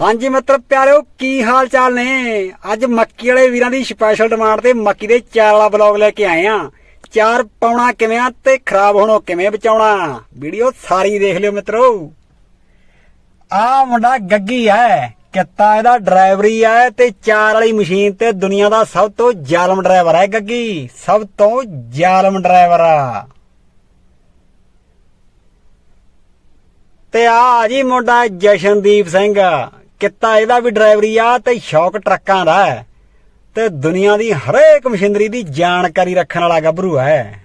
ਹਾਂਜੀ ਮਿੱਤਰ, ਪਿਆਰਿਓ, ਕੀ ਹਾਲ ਚਾਲ ਨੇ? ਅੱਜ ਮੱਕੀ ਵਾਲੇ ਵੀਰਾਂ ਦੀ ਸਪੈਸ਼ਲ ਡਿਮਾਂਡ ਤੇ ਮੱਕੀ ਦੇ ਚਾਰ ਵਾਲਾ ਬਲੌਗ ਲੈ ਕੇ ਆਏ ਆ ਚਾਰ ਪਾਉਣਾ ਕਿਵੇਂ ਆ ਤੇ ਖਰਾਬ ਹੋਣੋਂ ਕਿਵੇਂ ਬਚਾਉਣਾ? ਵੀਡੀਓ ਸਾਰੀ ਦੇਖ ਲਿਓ ਮਿੱਤਰੋ। ਆ ਮੁੰਡਾ ਗੱਗੀ ਐ ਕਿੱਤਾ ਇਹਦਾ ਡਰਾਈਵਰੀ ਐ ਤੇ ਚਾਰ ਵਾਲੀ ਮਸ਼ੀਨ ਤੇ ਦੁਨੀਆ ਦਾ ਸਭ ਤੋਂ ਜ਼ਾਲਮ ਡਰਾਈਵਰ ਐ ਗੱਗੀ। ਸਭ ਤੋਂ ਜ਼ਾਲਮ ਡਰਾਈਵਰ ਆ। ਤੇ ਆ ਜੀ ਮੁੰਡਾ ਜਸ਼ਨਦੀਪ ਸਿੰਘ। ਕਿੱਤਾ ਇਹਦਾ ਵੀ ਡਰਾਈਵਰੀ ਆ ਤੇ ਸ਼ੌਕ ਟਰੱਕਾਂ ਦਾ ਤੇ ਦੁਨੀਆ ਦੀ ਹਰੇਕ ਮਸ਼ੀਨਰੀ ਦੀ ਜਾਣਕਾਰੀ ਰੱਖਣ ਵਾਲਾ ਗੱਭਰੂ ਹੈ।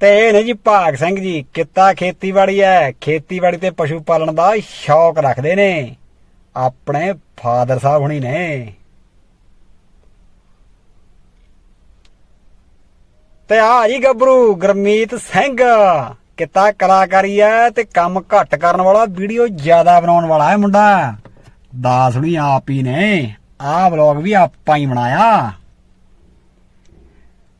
ਤੇ ਇਹ ਨੇ ਜੀ ਭਾਗ ਸਿੰਘ ਜੀ, ਕਿੱਤਾ ਖੇਤੀਬਾੜੀ ਹੈ। ਖੇਤੀਬਾੜੀ ਤੇ ਪਸ਼ੂ ਪਾਲਣ ਦਾ ਸ਼ੌਕ ਰੱਖਦੇ ਨੇ। ਆਪਣੇ ਫਾਦਰ ਸਾਹਿਬ ਹੁਣੀ ਨੇ। ਤੇ ਆ ਜੀ ਗੱਭਰੂ ਗਰਮੀਤ ਸਿੰਘ। ਕਿਤਾ ਕਲਾਕਾਰੀ ਐ ਤੇ ਕੰਮ ਘੱਟ ਕਰਨ ਵਾਲਾ, ਵੀਡੀਓ ਜ਼ਿਆਦਾ ਬਣਾਉਣ ਵਾਲਾ ਹੈ ਮੁੰਡਾ। ਦਾਸ ਹੁਣੀ ਆਪ ਹੀ ਨੇ। ਆਹ ਵਲੌਗ ਵੀ ਆਪਾਂ ਹੀ ਬਣਾਇਆ।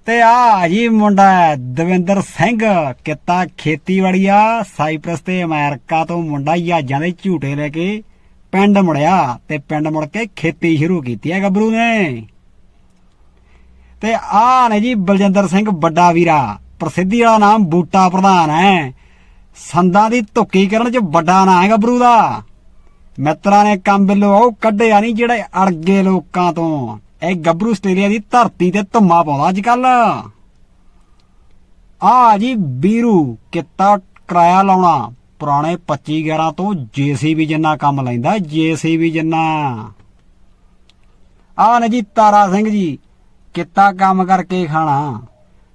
ਤੇ ਆ ਜੀ ਮੁੰਡਾ ਦਵਿੰਦਰ ਸਿੰਘ। ਕਿਤਾ ਖੇਤੀਬਾੜੀ ਆ ਸਾਈਪ੍ਰਸ ਤੇ ਅਮਰੀਕਾ ਤੋਂ ਮੁੰਡਾ ਜਹਾਜ਼ਾਂ ਦੇ ਝੂਟੇ ਲੈ ਕੇ ਪਿੰਡ ਮੁੜਿਆ ਤੇ ਪਿੰਡ ਮੁੜ ਕੇ ਖੇਤੀ ਸ਼ੁਰੂ ਕੀਤੀ ਹੈ ਗੱਭਰੂ ਨੇ। ਤੇ ਆ ਨੇ ਜੀ ਬਲਜਿੰਦਰ ਸਿੰਘ ਵੱਡਾ ਵੀਰਾ। ਪ੍ਰਸਿੱਧੀ ਵਾਲਾ ਨਾਮ ਬੂਟਾ ਪ੍ਰਧਾਨ ਹੈ। ਸੰਦਾਂ ਦੀ ਧੁੱਕੀ ਕਰਨ ਚ ਵੱਡਾ ਨਾਂ ਹੈ ਗੱਭਰੂ ਦਾ। ਮਿੱਤਰਾਂ ਨੇ ਕੰਮ ਉਹ ਕੱਢਿਆ ਨਹੀਂ ਜਿਹੜੇ ਅੜਗੇ ਲੋਕਾਂ ਤੋਂ। ਇਹ ਗੱਭਰੂ ਆਸਟ੍ਰੇਲੀਆ ਦੀ ਧਰਤੀ ਤੇ ਧੁੰਮਾ ਪਾਉਂਦਾ ਅੱਜ ਕੱਲ ਆ ਜੀ ਬੀਰੂ ਕਿੱਤਾ ਕਿਰਾਇਆ ਲਾਉਣਾ। ਪੁਰਾਣੇ 25 11 ਤੋਂ ਜੀਸੀਬੀ ਜਿੰਨਾ ਕੰਮ ਲੈਂਦਾ, ਜੀਸੀਬੀ ਜਿੰਨਾ। ਆ ਨੇ ਜੀ ਤਾਰਾ ਸਿੰਘ ਜੀ, ਕਿੱਤਾ ਕੰਮ ਕਰਕੇ ਖਾਣਾ।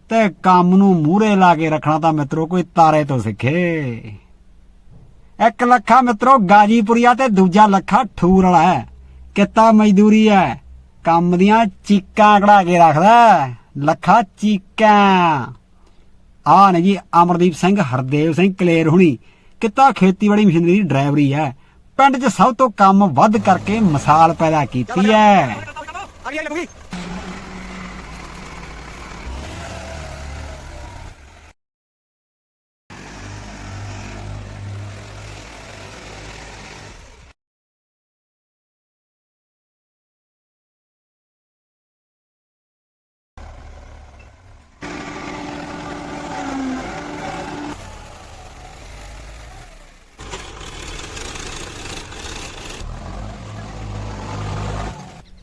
ਤੇ ਕੰਮ ਨੂੰ ਮੂਹਰੇ ਲਾ ਕੇ ਰੱਖਣਾ ਤਾਂ ਮਿੱਤਰੋ ਕੋਈ ਤਾਰੇ ਤੋਂ ਸਿੱਖੇ ਇੱਕ ਲੱਖਾ ਮਿੱਤਰੋ ਗਾਜੀਪੁਰੀਆ ਤੇ ਦੂਜਾ ਲੱਖਾ ਠੂਰ ਵਾਲਾ ਹੈ ਕਿੱਤਾ ਮਜ਼ਦੂਰੀ ਹੈ ਕੰਮ ਦੀਆਂ ਚੀਕਾਂ ਕਢਾ ਕੇ ਰੱਖਦਾ ਲੱਖਾ ਚੀਕਾਂ ਆ ਨੇ ਜੀ ਅਮਰਦੀਪ ਸਿੰਘ ਹਰਦੇਵ ਸਿੰਘ ਕਲੇਰ ਹੁਣੀ ਕਿੱਤਾ ਖੇਤੀਬਾੜੀ ਮਸ਼ੀਨਰੀ ਦੀ ਡਰਾਈਵਰੀ ਹੈ ਪਿੰਡ 'ਚ ਸਭ ਤੋਂ ਕੰਮ ਵੱਧ ਕਰਕੇ ਮਿਸਾਲ ਪੈਦਾ ਕੀਤੀ ਹੈ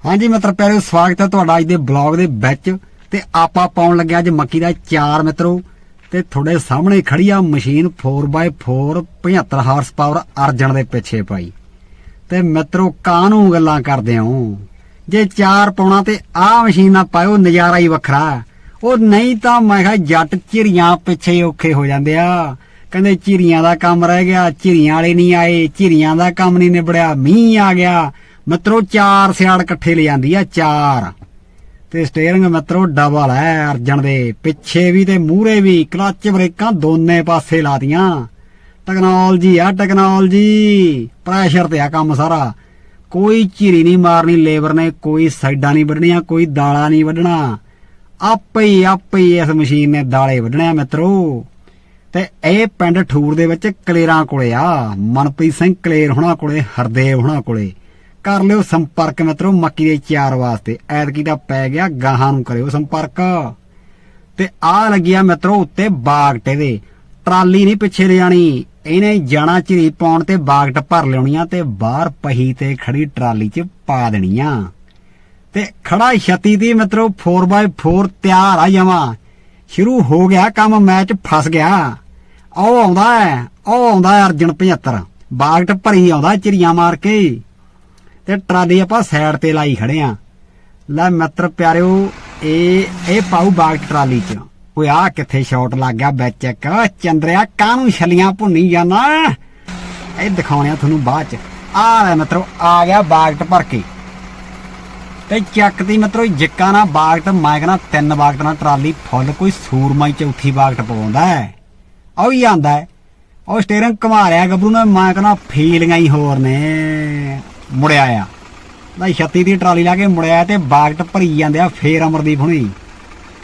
ਹਾਂਜੀ ਮਿੱਤਰ ਪਿਆਰਿਓ, ਸਵਾਗਤ ਹੈ ਤੁਹਾਡਾ ਅੱਜ ਦੇ ਬਲੌਗ ਦੇ ਵਿੱਚ ਤੇ ਆਪਾਂ ਪਾਉਣ ਲੱਗਿਆ ਅੱਜ ਮੱਕੀ ਦਾ ਚਾਰ ਮਿੱਤਰੋ ਤੇ ਤੁਹਾਡੇ ਸਾਹਮਣੇ ਖੜੀ ਆ machine 4x4 75 horse power Arjan ਦੇ ਪਿੱਛੇ ਪਾਈ ਤੇ ਮਿੱਤਰੋ, ਕਾਹਨੂੰ ਗੱਲਾਂ ਕਰਦੇ ਹੋ? ਜੇ ਚਾਰ ਪਾਉਣਾ ਤੇ ਆਹ ਮਸ਼ੀਨ ਨਾ ਪਾਇਓ, ਨਜ਼ਾਰਾ ਹੀ ਵੱਖਰਾ ਉਹ ਨਹੀਂ ਤਾਂ ਮੈਂ ਕਿਹਾ ਜੱਟ ਝਿਰੀਆਂ ਪਿੱਛੇ ਔਖੇ ਹੋ ਜਾਂਦੇ ਆ। ਕਹਿੰਦੇ ਝਿਰੀਆਂ ਦਾ ਕੰਮ ਰਹਿ ਗਿਆ, ਝਿਰੀਆਂ ਵਾਲੇ ਨਹੀਂ ਆਏ ਚਿਰੀਆਂ ਦਾ ਕੰਮ ਨਹੀਂ ਨਿਬੜਿਆ, ਮੀਂਹ ਆ ਗਿਆ। ਮਿੱਤਰੋ ਚਾਰ ਸਿਆੜ ਇਕੱਠੇ ਲੈ ਜਾਂਦੀ ਆ, ਚਾਰ। ਤੇ ਸਟੀਅਰਿੰਗ ਮਿੱਤਰੋ ਡਬਲ ਹੈ ਅਰਜਨ ਦੇ। ਪਿੱਛੇ ਵੀ ਤੇ ਮੂਹਰੇ ਵੀ ਕਲੱਚ ਬ੍ਰੇਕਾਂ ਦੋਨੇ ਪਾਸੇ ਲਾਤੀਆਂ ਟੈਕਨੋਲੋਜੀ ਆ ਟੈਕਨੋਲੋਜੀ ਪ੍ਰੈਸ਼ਰ ਤੇ ਆ ਕੰਮ ਸਾਰਾ। ਕੋਈ ਝਿਰੀ ਨਹੀਂ ਮਾਰਨੀ ਲੇਬਰ ਨੇ ਕੋਈ ਸਾਈਡਾਂ ਨਹੀਂ ਵੱਢਣੀਆਂ, ਕੋਈ ਦਾਲਾਂ ਨਹੀਂ ਵੱਢਣਾ। ਆਪੇ ਹੀ ਆਪੇ ਹੀ ਇਸ ਮਸ਼ੀਨ ਨੇ ਦਾਲੇ ਵੱਢਣੇ ਆ ਮਿੱਤਰੋ। ਤੇ ਇਹ ਪਿੰਡ ਠੂਰ ਦੇ ਵਿੱਚ ਕਲੇਰਾਂ ਕੋਲੇ ਆ। ਮਨਪ੍ਰੀਤ ਸਿੰਘ ਕਲੇਰ ਹੋਣਾ ਕੋਲੇ, ਹਰਦੇਵ ਹੋਣਾ ਕੋਲੇ। ਕਰ ਲਿਓ ਸੰਪਰਕ ਮਿੱਤਰੋ, ਮੱਕੀ ਦੇ ਚਾਰ ਵਾਸਤੇ। ਐਤਕੀ ਦਾ ਪੈ ਗਿਆ, ਗਾਹਾਂ ਨੂੰ ਕਰਿਓ ਸੰਪਰਕ। ਤੇ ਆ ਲੱਗਿਆ ਮਿੱਤਰੋ ਉੱਤੇ ਬਾਗਟੇ ਦੇ ਟਰਾਲੀ ਨਹੀਂ ਪਿੱਛੇ ਲਿਆਣੀ ਇਹਨੇ ਜਾਣਾ ਝਰੀ ਪਾਉਣ ਤੇ ਬਾਗਟ ਭਰ ਲਿਆਉਣੀਆਂ ਤੇ ਬਾਹਰ ਪਹੀ ਤੇ ਖੜੀ ਟਰਾਲੀ 'ਚ ਪਾ ਦੇਣੀਆਂ। ਤੇ ਖੜਾ ਛਤੀ ਦੀ ਮਿੱਤਰੋ 4x4 ਤਿਆਰ ਆ ਜਾਵਾਂ ਸ਼ੁਰੂ ਹੋ ਗਿਆ ਕੰਮ, ਮੈਚ ਫਸ ਗਿਆ। ਉਹ ਆਉਂਦਾ ਹੈ, ਉਹ ਆਉਂਦਾ ਅਰਜਨ 75 ਬਾਗਟ ਭਰੀ ਆਉਂਦਾ ਚਿਰੀਆਂ ਮਾਰ ਕੇ। ਤੇ ਟਰਾਲੀ ਆਪਾਂ ਸਾਈਡ ਤੇ ਲਾਈ ਖੜੇ ਆ। ਲੈ ਮਿੱਤਰ ਪਿਆਰਿਓ, ਇਹ ਇਹ ਪਾਉ ਬਾਗਟ ਟਰਾਲੀ 'ਚ। ਓਏ ਆ ਕਿੱਥੇ ਸ਼ਾਟ ਲੱਗ ਗਿਆ ਵਿੱਚ ਇੱਕ। ਚੰਦਰਿਆ ਕਾਹਨੂੰ ਛਲੀਆਂ ਭੁੰਨੀ ਜਾਣਾ ਇਹ ਦਿਖਾਉਣਿਆ ਤੁਹਾਨੂੰ ਬਾਅਦ 'ਚ। ਆ ਲੈ ਮਿੱਤਰੋ, ਆ ਗਿਆ ਬਾਗਟ ਭਰ ਕੇ। ਤੇ ਚੱਕਦੀ ਮਿੱਤਰੋ, ਜਿੱਕਾ ਨਾ ਬਾਗਟ, ਮੈਂ ਕਹਿੰਦਾ ਤਿੰਨ ਬਾਗਟ ਨਾਲ ਟਰਾਲੀ ਫੁੱਲ, ਕੋਈ ਸੂਰਮਾ ਚੌਥੀ ਬਾਗਟ ਪਵਾਉਂਦਾ ਹੈ। ਉਹ ਹੀ। ਆਂਦਾ ਉਹ ਸਟੀਅਰਿੰਗ ਘੁਮਾ ਰਿਆ ਗੱਭਰੂ ਨੇ ਮੈਂ ਕਹਿੰਦਾ ਫੀਲਿੰਗਾਂ ਹੀ ਹੋਰ ਨੇ। ਮੁੜਿਆ ਆ। ਨਾ 36 ਦੀ ਟਰਾਲੀ ਲਾ ਕੇ ਮੁੜਿਆ ਤੇ ਬਾਗਟ ਭਰੀ ਜਾਂਦੇ ਆ ਫੇਰ ਅਮਰਦੀਪ ਹੁਣੀ।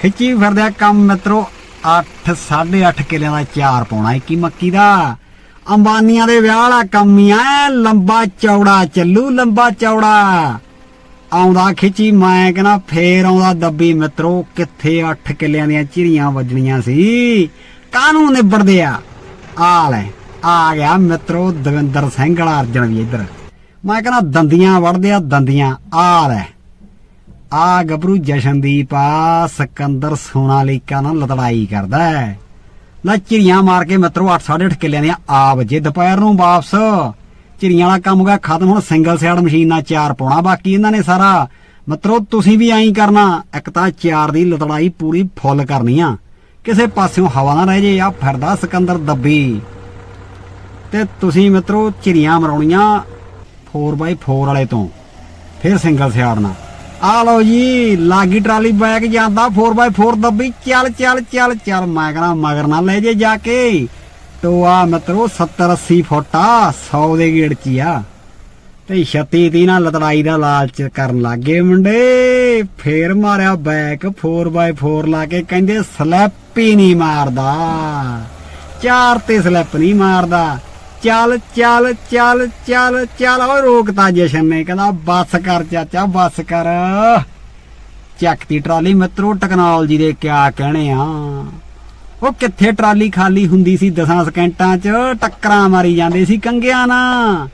ਖਿੱਚੀ ਫਿਰਦੇ ਆ ਕੰਮ ਮਿੱਤਰੋ 8 8.5 ਕਿਲਿਆਂ ਦਾ ਚਾਰ ਪਾਉਣਾ ਇੱਕੀ ਮੱਕੀ ਦਾ। ਅੰਬਾਨੀਆਂ ਦੇ ਵਿਆਹ ਵਾਲਾ ਕੰਮ ਹੀ ਐ ਲੰਬਾ ਚੌੜਾ ਚੱਲੂ, ਲੰਬਾ ਚੌੜਾ। ਆਉਂਦਾ ਖਿੱਚੀ, ਮੈਂ ਕਹਿੰਦਾ ਫੇਰ ਆਉਂਦਾ ਦੱਬੀ ਮਿੱਤਰੋ, ਕਿੱਥੇ 8 ਕਿੱਲਿਆਂ ਦੀਆਂ ਝਿਰੀਆਂ ਵੱਜਣੀਆਂ ਸੀ। ਕਾਹਨੂੰ ਨਿਬੜਦੇ ਆ? ਆ ਲੈ, ਆ ਗਿਆ ਮਿੱਤਰੋ ਦਵਿੰਦਰ ਸਿੰਘ ਵਾਲਾ ਅਰਜਨ ਵੀ ਇੱਧਰ। ਮੈਂ ਕਹਿੰਦਾ ਦੰਦੀਆਂ ਵੜਦੇ ਆ, ਦੰਦੀਆਂ ਆ ਲੈ ਆ ਗੱਭਰੂ ਜਸ਼ਨਦੀਪ ਆ ਸਿਕੰਦਰ ਸੋਨਾਲੀਕਾ ਨਾਲ ਲੜਾਈ ਕਰਦਾ ਹੈ ਲੈ ਚਿੜੀਆਂ ਮਾਰ ਕੇ ਮਿੱਤਰੋ 8.5 ਕਿੱਲਿਆਂ ਦੀਆਂ ਆ ਵਜੇ ਦੁਪਹਿਰ ਨੂੰ ਵਾਪਸ। ਚਿੜੀਆਂ ਵਾਲਾ ਕੰਮ ਗਿਆ ਖਤਮ, ਹੁਣ ਸਿੰਗਲ ਸਾਈਡ ਮਸ਼ੀਨ ਨਾਲ ਚਾਰ ਪਾਉਣਾ ਬਾਕੀ ਇਹਨਾਂ ਨੇ ਸਾਰਾ। ਮਿੱਤਰੋ ਤੁਸੀਂ ਵੀ ਐਂ ਕਰਨਾ, ਇੱਕ ਤਾਂ ਚਾਰ ਦੀ ਲੜਾਈ ਪੂਰੀ ਫੁੱਲ ਕਰਨੀ ਆ। ਕਿਸੇ ਪਾਸਿਓਂ ਹਵਾ ਨਾ ਰਹਿ ਜੇ, ਆ ਫਿਰਦਾ ਸਿਕੰਦਰ ਦੱਬੀ। ਤੇ ਤੁਸੀਂ ਮਿੱਤਰੋ ਚਿੜੀਆਂ ਮਰਾਉਣੀਆਂ 4x4 ਵਾਲੇ ਤੋਂ। ਫਿਰ ਸਿੰਗਲ ਸਿਆੜਨਾ। ਆ ਲਓ ਜੀ, ਲਾਗੀ ਟਰਾਲੀ ਬੈਕ ਜਾਂਦਾ 4x4 ਦੱਬੀ, ਚੱਲ ਚੱਲ ਚੱਲ ਚੱਲ ਮੈਂ ਕਹਣਾ ਮਗਰ ਨਾ ਲੈ ਜੇ ਜਾ ਕੇ। ਟੋਆ ਮਿੱਤਰੋ 70 80 ਫੁੱਟ ਆ 100 ਦੇ ਗੇੜ ਚ ਆ। ਤੇ 36 ਤੀ ਨਾਲ ਲੜਾਈ ਦਾ ਲਾਲਚ ਕਰਨ ਲੱਗੇ ਮੁੰਡੇ। ਫੇਰ ਮਾਰਿਆ ਬੈਕ 4x4 ਲਾ ਕੇ ਕਹਿੰਦੇ, ਸਲੈਪ ਹੀ ਨਹੀਂ ਮਾਰਦਾ। ਚਾਰ ਤੇ ਸਲੈਪ ਨਹੀਂ ਮਾਰਦਾ। ਚੱਲ ਚੱਲ ਚੱਲ ਚੱਲ ਚੱਲ। ਓ ਰੋਕਤਾ ਜਸ਼ਨ ਨੇ ਕਹਿੰਦਾ, ਬੱਸ ਕਰ ਚਾਚਾ, ਬੱਸ ਕਰ। ਚੱਕਤੀ ਟਰਾਲੀ ਮਿੱਤਰੋ ਟੈਕਨੋਲੋਜੀ ਦੇ ਕਿਆ ਕਹਿਣੇ ਆ। ਉਹ ਕਿੱਥੇ ਟਰਾਲੀ ਖਾਲੀ ਹੁੰਦੀ ਸੀ 10 ਸਕਿੰਟਾਂ 'ਚ? ਟੱਕਰਾਂ ਮਾਰੀ ਜਾਂਦੇ ਸੀ ਕੰਗਿਆਂ ਨਾਲ।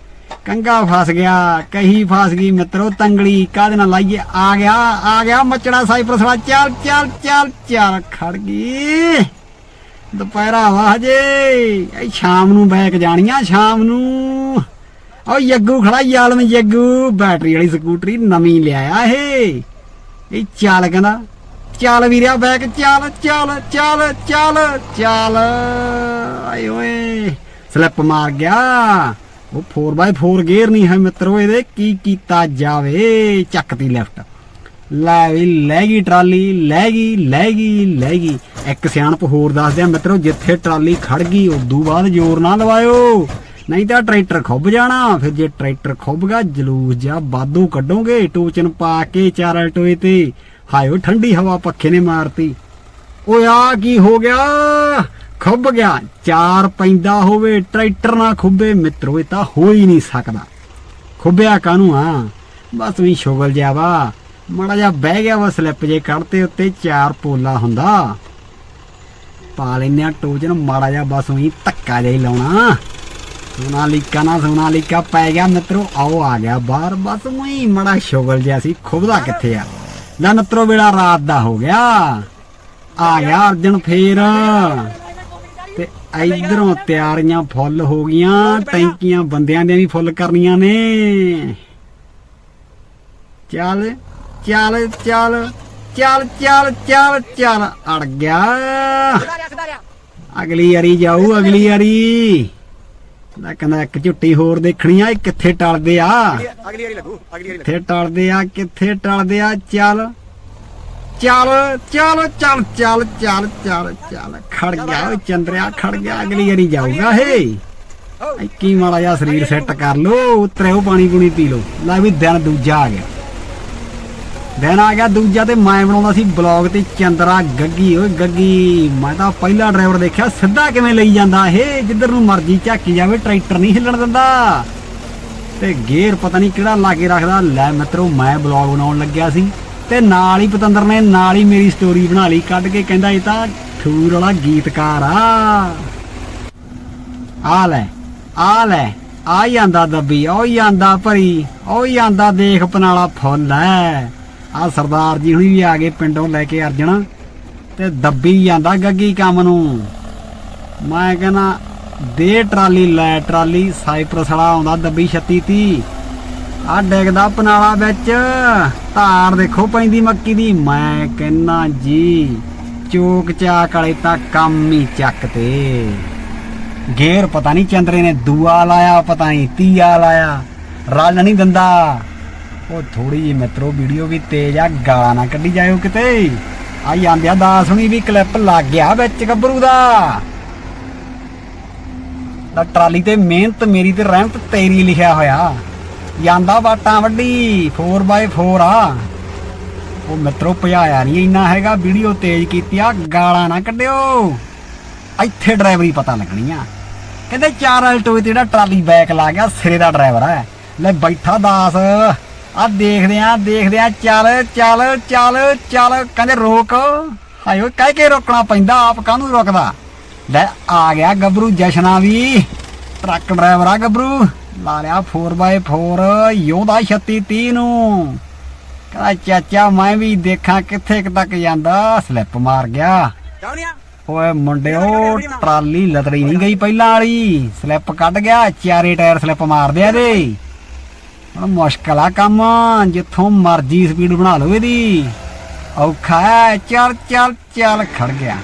ਕੰਗਾ ਫਸ ਗਿਆ, ਕਹੀ ਫਸ ਗਈ ਮਿੱਤਰੋ ਤੰਗੜੀ ਕਾਹਦੇ ਨਾਲ ਲਾਈਏ? ਆ ਗਿਆ ਆ ਗਿਆ ਮੱਚੜਾ ਸਾਈਪਰਸ ਵਾਲਾ। ਚੱਲ ਚੱਲ ਚੱਲ ਚੱਲ, ਖੜ ਗਈ। ਦੁਪਹਿਰਾ ਵਾ ਹਜੇ। ਇਹ ਸ਼ਾਮ ਨੂੰ ਬੈਕ ਜਾਣੀਆਂ, ਸ਼ਾਮ ਨੂੰ। ਉਹ ਯੱਗੂ ਖੜਾ, ਯਾਲਮ ਯੱਗੂ। ਬੈਟਰੀ ਵਾਲੀ ਸਕੂਟਰੀ ਨਵੀਂ ਲਿਆਇਆ ਇਹ। ਇਹ ਚੱਲ ਕਹਿੰਦਾ, ਚੱਲ ਵੀਰਿਆ, ਬੈਕ ਚੱਲ ਚੱਲ ਚੱਲ ਚੱਲ ਚੱਲ। ਆਏ ਓਏ, ਸਲਿੱਪ ਮਾਰ ਗਿਆ। ਉਹ 4x4 ਗੇਅਰ ਨਹੀਂ ਹੈ ਮਿੱਤਰੋ ਇਹਦੇ, ਕੀ ਕੀਤਾ ਜਾਵੇ? ਚੱਕਤੀ ਲੈਫਟ ਲੈ ਵੀ, ਲੈ ਗਈ ਟਰਾਲੀ, ਲੈ ਗਈ ਲੈ ਗਈ ਲੈ ਗਈ। ਇੱਕ ਸਿਆਣਪ ਹੋਰ ਦੱਸਦੇ ਆ ਮਿੱਤਰੋ, ਜਿੱਥੇ ਟਰਾਲੀ ਖੜ ਗਈ, ਉਦੋਂ ਬਾਅਦ ਜ਼ੋਰ ਨਾ ਲਵਾਇਓ। ਨਹੀਂ ਤਾਂ ਟਰੈਕਟਰ ਖੁੱਬ ਜਾਣਾ, ਫਿਰ ਜੇ ਟਰੈਕਟਰ ਖੁੱਬ ਗਿਆ, ਜਲੂਸ ਜਾਂ ਬਾਦੂ ਕੱਢੋਗੇ, ਟੋਚਨ ਪਾ ਕੇ ਚਾਰ ਟੋਏ ਤੇ। ਹਾਇਓ ਠੰਡੀ ਹਵਾ ਪੱਖੇ ਨੇ ਮਾਰਤੀ। ਓਏ, ਆ ਕੀ ਹੋ ਗਿਆ? ਖੁੱਬ ਗਿਆ। ਚਾਰ ਪੈਂਦਾ ਹੋਵੇ, ਟਰੈਕਟਰ ਨਾ ਖੁੱਬੇ, ਮਿੱਤਰੋ, ਇਹ ਤਾਂ ਹੋ ਹੀ ਨਹੀਂ ਸਕਦਾ। ਖੁੱਬਿਆ ਕਾਹਨੂੰ ਆ? ਬਸ ਵੀ ਸ਼ੁਗਲ ਜਿਹਾ ਵਾ। ਮਾੜਾ ਜਿਹਾ ਬਹਿ ਗਿਆ ਵਾ ਸਲਿੱਪ ਜੇ ਕੱਢਤੇ ਉੱਤੇ ਚਾਰ ਪੋਲਾ ਹੁੰਦਾ। ਪਾ ਲੈਨੇ ਆ ਟੋਜਨ ਮਾੜਾ ਜਿਹਾ ਬਸ ਉਹੀ ਧੱਕਾ ਜਿਹਾ ਹੀ ਲਾਉਣਾ। ਸੋਨਾਲੀਕਾ ਨਾ ਸੋਨਾਲੀਕਾ ਪੈ ਗਿਆ ਮਿੱਤਰੋ, ਆਓ ਆ ਗਿਆ ਬਾਹਰ। ਬਸ ਉਹੀ ਮਾੜਾ ਸ਼ੁਗਲ ਜਿਹਾ ਸੀ, ਖੁੱਬਦਾ ਕਿੱਥੇ ਆ? ਲੈ ਮਿੱਤਰੋ, ਵੇਲਾ ਰਾਤ ਦਾ ਹੋ ਗਿਆ। ਆ ਗਿਆ ਅਰਜਨ ਫੇਰ। ਤੇ ਇਧਰੋਂ ਤਿਆਰੀਆਂ ਫੁੱਲ ਹੋ ਗਈਆਂ, ਟੈਂਕੀਆਂ ਬੰਦਿਆਂ ਦੀਆਂ ਵੀ ਫੁੱਲ ਕਰਨੀਆਂ ਨੇ। ਚੱਲ। ਚੱਲ ਚੱਲ ਚੱਲ ਚੱਲ ਚੱਲ ਚੱਲ ਅੜ ਗਿਆ ਅਗਲੀ ਵਾਰੀ ਜਾਊ ਅਗਲੀ ਵਾਰੀ ਲੈ ਕਹਿੰਦਾ ਇੱਕ ਝੁੱਟੀ ਹੋਰ ਦੇਖਣੀ ਆ ਇਹ ਕਿੱਥੇ ਟਲਦੇ ਆ ਅਗਲੀ ਵਾਰੀ ਲੱਗੂ ਅਗਲੀ ਵਾਰੀ ਕਿੱਥੇ ਟਲਦੇ ਆ ਕਿੱਥੇ ਟਲਦੇ ਆ ਚੱਲ ਚੱਲ ਚੱਲ ਚੱਲ ਚੱਲ ਚੱਲ ਚੱਲ ਚੱਲ ਖੜ ਗਿਆ ਚੰਦਰਿਆ ਖੜ ਗਿਆ ਅਗਲੀ ਵਾਰੀ ਜਾਊਗਾ ਇਹ ਇੱਕੀ ਮਾੜਾ ਜਿਹਾ ਸਰੀਰ ਸੈੱਟ ਕਰ ਲੋ ਉਤਰਿਓ ਪਾਣੀ ਪੂਣੀ ਪੀ ਲੋ ਲੈ ਵੀ ਦਿਨ ਦੂਜਾ ਆ ਗਿਆ ਦਿਨ ਆ ਗਿਆ ਦੂਜਾ ਤੇ ਮੈਂ ਬਣਾਉਂਦਾ ਸੀ ਬਲੌਗ ਤੇ ਚੰਦਰਾ ਗੱਗੀ। ਓਏ ਗੱਗੀ, ਮੈਂ ਤਾਂ ਪਹਿਲਾ ਡਰਾਈਵਰ ਦੇਖਿਆ, ਸਿੱਧਾ ਕਿਵੇਂ ਲਈ ਜਾਂਦਾ ਇਹ? ਜਿੱਧਰ ਨੂੰ ਮਰਜ਼ੀ ਝਾਕੀ ਜਾਵੇ, ਟਰੈਕਟਰ ਨਹੀਂ ਹਿੱਲਣ ਦਿੰਦਾ। ਤੇ ਗੇਅਰ ਪਤਾ ਨਹੀਂ ਕਿਹੜਾ ਲਾਗੇ ਰੱਖਦਾ। ਲੈ ਮਿੱਤਰੋ, ਮੈਂ ਬਲੌਗ ਬਣਾਉਣ ਲੱਗਿਆ ਸੀ। ਤੇ ਨਾਲ ਹੀ ਪਤੰਦਰ ਨੇ ਨਾਲ ਹੀ ਮੇਰੀ ਸਟੋਰੀ ਬਣਾ ਲਈ। ਕੱਢ ਕੇ ਕਹਿੰਦਾ, ਇਹ ਤਾਂ ਠੂਰ ਵਾਲਾ ਗੀਤਕਾਰ ਆ। ਆ ਲੈ ਆ ਲੈ, ਆ ਜਾਂਦਾ ਦੱਬੀ, ਉਹ ਹੀ ਆਂਦਾ ਭਰੀ, ਉਹ ਹੀ ਆਂਦਾ ਦੇਖ ਪਨਾਲਾ ਫੁੱਲ ਐ। ਆ ਸਰਦਾਰ ਜੀ ਹੁਣੀ ਵੀ ਆ ਗਏ ਪਿੰਡੋਂ ਲੈ ਕੇ ਅਰਜਣਾ ਤੇ ਦੱਬੀ ਜਾਂਦਾ ਗੱਗੀ ਕੰਮ ਨੂੰ। ਮੈਂ ਕਹਿੰਦਾ, ਦੇ ਟਰਾਲੀ, ਲੈ ਟਰਾਲੀ, ਸਾਈਪਰਸ ਵਾਲਾ ਆਉਂਦਾ ਦੱਬੀ 36 ਆ ਡਿੱਗਦਾ ਪਨਾਲਾ ਵਿੱਚ, ਧਾਰ ਦੇਖੋ ਪੈਂਦੀ ਮੱਕੀ ਦੀ। ਮੈਂ ਕਹਿੰਨਾ ਜੀ, ਚੋਕ ਚਾਕ ਵਾਲੇ ਤਾਂ ਕੰਮ ਹੀ ਚੱਕ ਤੇ। ਗੇਰ ਪਤਾ ਨਹੀਂ ਚੰਦਰੇ ਨੇ ਦੂਆ ਲਾਇਆ, ਪਤਾ ਨਹੀਂ ਤੀਆ ਲਾਇਆ, ਰਲ ਨਹੀਂ ਦਿੰਦਾ। ਉਹ ਥੋੜੀ ਜਿਹੀ ਮਿੱਤਰੋ, ਵੀਡੀਓ ਵੀ ਤੇਜ਼ ਆ, ਗਾਲਾਂ ਨਾ ਕੱਢੀ ਜਾਇਓ ਕਿਤੇ। ਆ ਜਾਂਦਿਆ ਦਾਸ ਹੁਣੀ ਵੀ ਕਲਿੱਪ ਲੱਗ ਗਿਆ ਵਿੱਚ ਗੱਭਰੂ ਦਾ। ਦਾ ਟਰਾਲੀ ਤੇ ਮਿਹਨਤ, ਮੇਰੀ ਤੇ ਰਹਿਮਤ ਤੇਰੀ ਲਿਖਿਆ ਹੋਇਆ। ਜਾਂਦਾ ਬਾਟਾਂ ਵੱਡੀ 4x4 ਆ। ਉਹ ਮਿੱਤਰੋ, ਭਜਾਇਆ ਨਹੀਂ ਇੰਨਾ ਹੈਗਾ, ਵੀਡੀਓ ਤੇਜ਼ ਕੀਤੀ ਆ, ਗਾਲਾਂ ਨਾ ਕੱਢਿਓ। ਇੱਥੇ ਡਰਾਈਵਰੀ ਪਤਾ ਲੱਗਣੀ ਆ। ਕਹਿੰਦੇ ਚਾਰ ਅਲਟੋ ਤੇ ਜਿਹੜਾ ਟਰਾਲੀ ਬੈਕ ਲਾ ਗਿਆ, ਸਿਰੇ ਦਾ ਡਰਾਈਵਰ ਆ। ਲੈ ਬੈਠਾ ਦਾਸ। ਆ ਦੇਖਦੇ ਆ ਦੇਖਦੇ ਆ ਚੱਲ ਚੱਲ ਚੱਲ ਚੱਲ ਕਹਿੰਦੇ ਰੋਕ। ਹਾਏ ਓਏ ਕਹਿ ਕੇ ਰੋਕਣਾ ਪੈਂਦਾ ਆਪ ਕਾਹਨੂੰ ਰੁਕਦਾ? ਲੈ ਆ ਗਿਆ ਗੱਭਰੂ ਜਸ਼ਨਾ ਵੀ। ਟਰੱਕ ਡਰਾਈਵਰ ਆ ਗੱਭਰੂ। ਲਾ ਲਿਆ 4x4 ਯੋਧਾ 3630 ਨੂੰ। ਕਹਿੰਦਾ ਚਾਚਾ ਮੈਂ ਵੀ ਦੇਖਾਂ ਕਿੱਥੇ ਕੁ ਤੱਕ ਜਾਂਦਾ। ਸਲਿੱਪ ਮਾਰ ਗਿਆ। ਓਏ ਮੁੰਡਿਓ ਟਰਾਲੀ ਲਤੜੀ ਨਹੀਂ ਗਈ ਪਹਿਲਾਂ ਵਾਲੀ। ਸਲਿੱਪ ਕੱਢ ਗਿਆ ਚਾਰੇ ਟਾਇਰ ਸਲਿੱਪ ਮਾਰਦੇ ਆ ਇਹਦੇ। ਹੁਣ ਮੁਸ਼ਕਲ ਆ ਕੰਮ, ਜਿੱਥੋਂ ਮਰਜ਼ੀ ਸਪੀਡ ਬਣਾ ਲਓ ਇਹਦੀ। ਔਖਾ ਹੈ, ਚੱਲ ਚੱਲ ਚੱਲ, ਖੜ ਗਿਆ।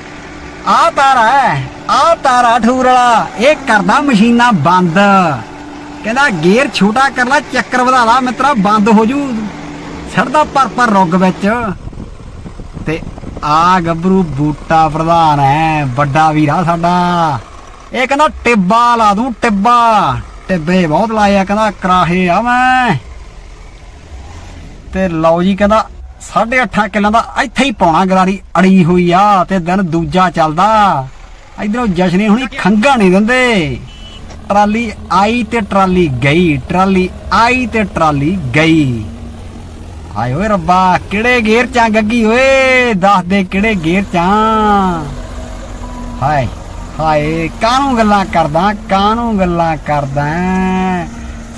ਆ ਤਾਰਾ ਹੈ, ਆ ਤਾਰਾ ਠੂਰ ਵਾਲਾ, ਇਹ ਕਰਦਾ ਮਸ਼ੀਨਾਂ ਬੰਦ। ਕਹਿੰਦਾ, ਗੇਅਰ ਛੋਟਾ ਕਰ ਲੈ, ਚੱਕਰ ਵਧਾ ਲਾ ਮਿੱਤਰਾ ਬੰਦ ਹੋ ਜੂ। ਛੜਦਾ ਪਰ ਪਰ ਰੁੱਗ ਵਿੱਚ। ਤੇ ਆ ਗੱਭਰੂ ਬੂਟਾ ਪ੍ਰਧਾਨ ਹੈ, ਵੱਡਾ ਵੀਰਾ ਸਾਡਾ। ਇਹ ਕਹਿੰਦਾ, ਟਿੱਬਾ ਲਾ ਦੂੰ, ਟਿੱਬਾ। ਟਿੱਬੇ ਬਹੁਤ ਲਾਏ ਆ ਕਹਿੰਦਾ ਕਰਾਹੇ ਆ ਮੈਂ। ਤੇ ਲਓ ਜੀ ਕਹਿੰਦਾ 8.5 ਕਿੱਲਾਂ ਦਾ ਇੱਥੇ ਹੀ ਪਾਉਣਾ, ਗਰਾਰੀ ਅੜੀ ਹੋਈ ਆ ਤੇ ਦਿਨ ਦੂਜਾ ਚੱਲਦਾ। ਇਧਰੋਂ ਜਸ਼ਨੇ ਹੁਣੀ ਖੰਗਾ ਨਹੀਂ ਦਿੰਦੇ। ਟਰਾਲੀ ਆਈ ਤੇ ਟਰਾਲੀ ਗਈ, ਟਰਾਲੀ ਆਈ ਤੇ ਟਰਾਲੀ ਗਈ। ਹਾਏ ਓਏ ਰੱਬਾ, ਕਿਹੜੇ ਗੇਰ ਚਾਂ ਗੱਗੀ ਓਏ, ਦੱਸ ਦੇ ਕਿਹੜੇ ਗੇਅਰ ਚਾਂ ਹਾਏ। ਹਾਏ, ਕਾਹਨੂੰ ਗੱਲਾਂ ਕਰਦਾ, ਕਾਹਨੂੰ ਗੱਲਾਂ ਕਰਦਾ?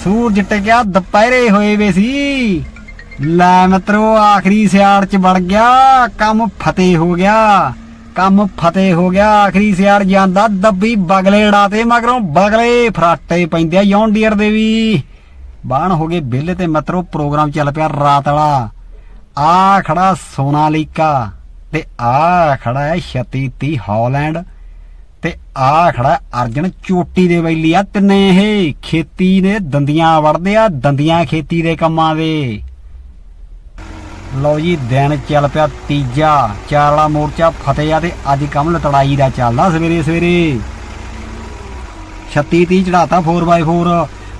ਸੂਰਜ ਟਿਕਿਆ ਦੁਪਹਿਰੇ ਹੋਏ ਵੇ ਸੀ। ਲੈ ਮਿੱਤਰੋ, ਆਖਰੀ ਸਿਆੜ ਚ ਵੜ ਗਿਆ, ਕੰਮ ਫਤਿਹ ਹੋ ਗਿਆ। ਕੰਮ ਫਤਿਹ ਹੋ ਗਿਆ, ਆਖਰੀ ਸਿਆੜ ਜਾਂਦਾ, ਦੱਬੀ ਬਗਲੇ ੜਾਤੇ ਮਗਰੋਂ ਬਗਲੇ ਫਰਾਟੇ ਪੈਂਦੇ ਆ ਯੌਨ ਡੀਅਰ ਦੇ ਵੀ। ਬਾਣ ਹੋ ਗਏ ਬਿੱਲ ਤੇ ਮਤਰੋ, ਪ੍ਰੋਗਰਾਮ ਚੱਲ ਪਿਆ ਰਾਤ ਵਾਲਾ। ਆ ਖੜਾ ਸੋਨਾਲੀਕਾ ਤੇ ਆ ਖੜਾ ਹੈ 3630 ਹਾਲੈਂਡ। ਤੇ ਆ ਖੜਾ ਅਰਜਨ ਚੋਟੀ ਦੇ ਵੈਲੀ ਆ ਤਿੰਨੇ ਇਹ। ਖੇਤੀ ਦੇ ਦੰਦੀਆਂ ਵੜਦੇ ਆ, ਦੰਦੀਆਂ ਖੇਤੀ ਦੇ ਕੰਮਾਂ ਦੇ। ਲਓ ਜੀ, ਦਿਨ ਚੱਲ ਪਿਆ ਤੀਜਾ। ਚਾਰਲਾ ਮੋਰਚਾ ਫਤਿਹ ਤੇ ਅੱਜ ਕੰਮ ਲਤੜਾਈ ਦਾ ਚੱਲਦਾ ਸਵੇਰੇ ਸਵੇਰੇ। 36 30 ਚੜਾਤਾ 4x4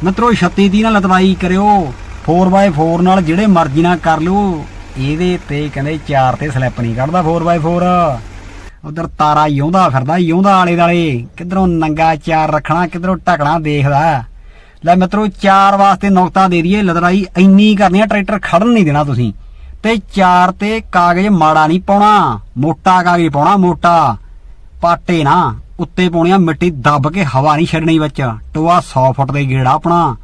ਮਿੱਤਰੋ 36 30 ਨਾਲ ਲਤਵਾਈ ਕਰਿਓ। 4x4 ਨਾਲ ਜਿਹੜੇ ਮਰਜ਼ੀ ਨਾਲ ਕਰ ਲਿਓ। ਇਹਦੇ ਤੇ ਕਹਿੰਦੇ ਚਾਰ ਤੇ ਸਲਿੱਪ ਨਹੀਂ ਕੱਢਦਾ 4x4 ਉਧਰ ਤਾਰਾ ਯੋਂਦਾ ਫਿਰਦਾ, ਯੋਂਦਾ ਆਲੇ ਦਾਲੇ ਕਿਧਰੋਂ ਨੰਗਾ ਚਾਰ ਰੱਖਣਾ, ਕਿਧਰੋਂ ਢਕਣਾ ਦੇਖਦਾ। ਲੈ ਮਿੱਤਰੋ, ਚਾਰ ਵਾਸਤੇ ਨੁਕਤਾ ਦੇ ਦਈਏ ਲਤੜਾਈ ਇੰਨੀ ਕਰਨੀ ਆ, ਟਰੈਕਟਰ ਖੜਨ ਨਹੀਂ ਦੇਣਾ ਤੁਸੀਂ। ਤੇ ਚਾਰ ਤੇ ਕਾਗਜ਼ ਮਾੜਾ ਨਹੀਂ ਪਾਉਣਾ, ਮੋਟਾ ਕਾਗਜ਼ ਪਾਉਣਾ, ਮੋਟਾ ਪਾਟੇ ਨਾ। ਉੱਤੇ ਪਾਉਣੀ ਆ ਮਿੱਟੀ ਦੱਬ ਕੇ ਹਵਾ ਨਹੀਂ ਛੱਡਣੀ ਵਿੱਚ। ਟੋਆ 100 ਫੁੱਟ ਦੇ ਗੇੜਾ ਆਪਣਾ।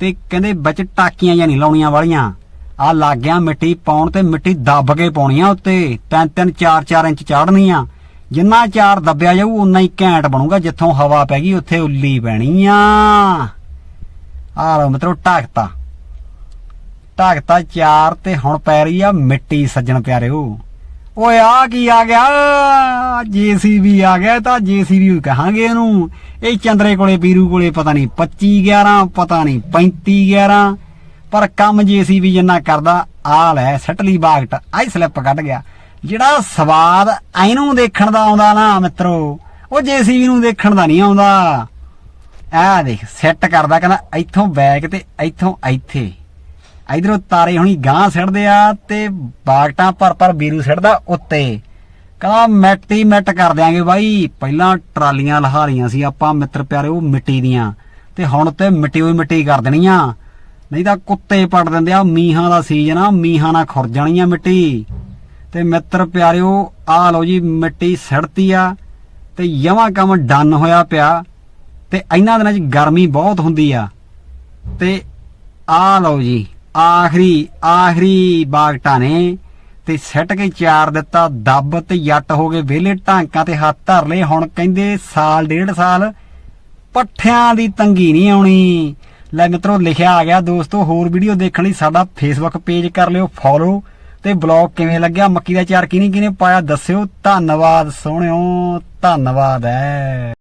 ਤੇ ਕਹਿੰਦੇ ਵਿੱਚ ਟਾਕੀਆਂ ਜਾਂ ਨਹੀਂ ਲਾਉਣੀਆਂ ਵਾਲੀਆਂ। ਆ ਲੱਗ ਗਿਆ ਮਿੱਟੀ ਪਾਉਣ ਤੇ ਮਿੱਟੀ ਦੱਬ ਕੇ ਪਾਉਣੀ ਆ ਉੱਤੇ। ਤਿੰਨ ਤਿੰਨ, ਚਾਰ ਚਾਰ ਇੰਚ ਚਾੜਨੀ ਆ ਜਿੰਨਾ ਚਾਰ ਦੱਬਿਆ ਜਾਊ, ਉਨਾ ਹੀ ਘੈਂਟ ਬਣੂਗਾ, ਜਿੱਥੋਂ ਹਵਾ ਪੈ ਗਈ, ਉੱਥੇ ਉੱਲੀ ਪੈਣੀ ਆ। ਆ ਲਓ ਮਿੱਤਰੋ, ਢਾਕਤਾ। ਢਾਕਤਾ ਚਾਰ ਤੇ ਹੁਣ ਪੈ ਰਹੀ ਆ ਮਿੱਟੀ ਸੱਜਣ ਪਿਆਰਿਓ। ਓਏ ਆ ਕੀ ਆ ਗਿਆ? ਜੀਸੀਬੀ ਆ ਗਿਆ, ਇਹ ਤਾਂ ਜੀਸੀਬੀ ਕਹਾਂਗੇ ਇਹਨੂੰ। ਇਹ ਚੰਦਰੇ ਕੋਲੇ ਪੀਰੂ ਕੋਲੇ, ਪਤਾ ਨਹੀਂ 25 11 ਪਤਾ ਨਹੀਂ 35 11 ਪਰ ਕੰਮ ਜੀਸੀਬੀ ਜਿੰਨਾ ਕਰਦਾ ਆ ਲੈ, ਸਟਲੀ ਬਾਗਟ ਆਈ ਸਲਿੱਪ ਕੱਢ ਗਿਆ। ਜਿਹੜਾ ਸਵਾਦ ਇਹਨੂੰ ਦੇਖਣ ਦਾ ਆਉਂਦਾ ਨਾ ਮਿੱਤਰੋ, ਉਹ ਜੀਸੀਬੀ ਨੂੰ ਦੇਖਣ ਦਾ ਨਹੀਂ ਆਉਂਦਾ। ਆ ਦੇਖ ਸੈੱਟ ਕਰਦਾ, ਕਹਿੰਦਾ ਇੱਥੋਂ ਬੈਕ ਤੇ ਇੱਥੋਂ ਇੱਥੇ। ਇਧਰੋਂ ਤਾਰੇ ਹੁਣੀ ਗਾਂ ਸਿੜਦੇ ਆ ਤੇ ਬਾਗਟਾਂ ਪਰ ਪਰ ਬੀਰੂ ਸਿੜਦਾ ਉੱਤੇ। ਕਹਿੰਦਾ ਮਿੱਟ ਹੀ ਮਿੱਟ ਕਰ ਦਿਆਂਗੇ ਬਾਈ। ਪਹਿਲਾਂ ਟਰਾਲੀਆਂ ਲਹਾਰੀਆਂ ਸੀ ਆਪਾਂ, ਮਿੱਤਰ ਪਿਆਰੇ ਉਹ ਮਿੱਟੀ ਦੀਆਂ। ਤੇ ਹੁਣ ਤੇ ਮਿੱਟੀ ਹੋਈ ਮਿੱਟੀ ਕਰ ਦੇਣੀਆਂ। ਨਹੀਂ ਤਾਂ ਕੁੱਤੇ ਪੜ ਦਿੰਦੇ ਆ, ਮੀਹਾਂ ਦਾ ਸੀਜ਼ਨ ਆ, ਮੀਂਹਾਂ ਨਾਲ ਖੁਰ ਜਾਣੀ ਆ ਮਿੱਟੀ। ਤੇ ਮਿੱਤਰ ਪਿਆਰਿਓ, ਆ ਲਓ ਜੀ, ਮਿੱਟੀ ਸਿੜਤੀ ਆ, ਤੇ ਯਵਾਂ ਕੰਮ ਡਨ ਹੋਇਆ ਪਿਆ, ਤੇ ਇਹਨਾਂ ਦਿਨਾਂ 'ਚ ਗਰਮੀ ਬਹੁਤ ਹੁੰਦੀ ਆ। ਤੇ ਆ ਲਓ ਜੀ, ਆਖਰੀ ਆਖਰੀ ਬਾਗਟਾਂ ਨੇ, ਤੇ ਸੱਟ ਕੇ ਚਾਰ ਦਿੱਤਾ, ਦੱਬ ਤੇ ਜੱਟ ਹੋ ਗਏ ਵਿਹਲੇ ਢਾਂਕਾਂ ਤੇ ਹੱਥ ਧਰ ਲਏ, ਹੁਣ ਕਹਿੰਦੇ ਸਾਲ ਡੇਢ ਸਾਲ, ਪੱਠਿਆਂ ਦੀ ਤੰਗੀ ਨਹੀਂ ਆਉਣੀ। ਲੈ ਮਿੱਤਰੋ ਲਿਖਿਆ ਆ ਗਿਆ, ਦੋਸਤੋ, ਹੋਰ ਵੀਡੀਓ ਦੇਖਣ ਲਈ ਸਾਡਾ ਫੇਸਬੁੱਕ ਪੇਜ ਕਰ ਲਿਓ ਫੋਲੋ ਤੇ ਬਲੌਗ ਕਿਵੇਂ ਲੱਗਿਆ, ਮੱਕੀ ਦਾ ਚਾਰ ਕਿਹਨੇ ਕਿਹਨੇ ਪਾਇਆ, ਦੱਸਿਓ। ਧੰਨਵਾਦ, ਸੋਹਣਿਓ, ਧੰਨਵਾਦ ਹੈ।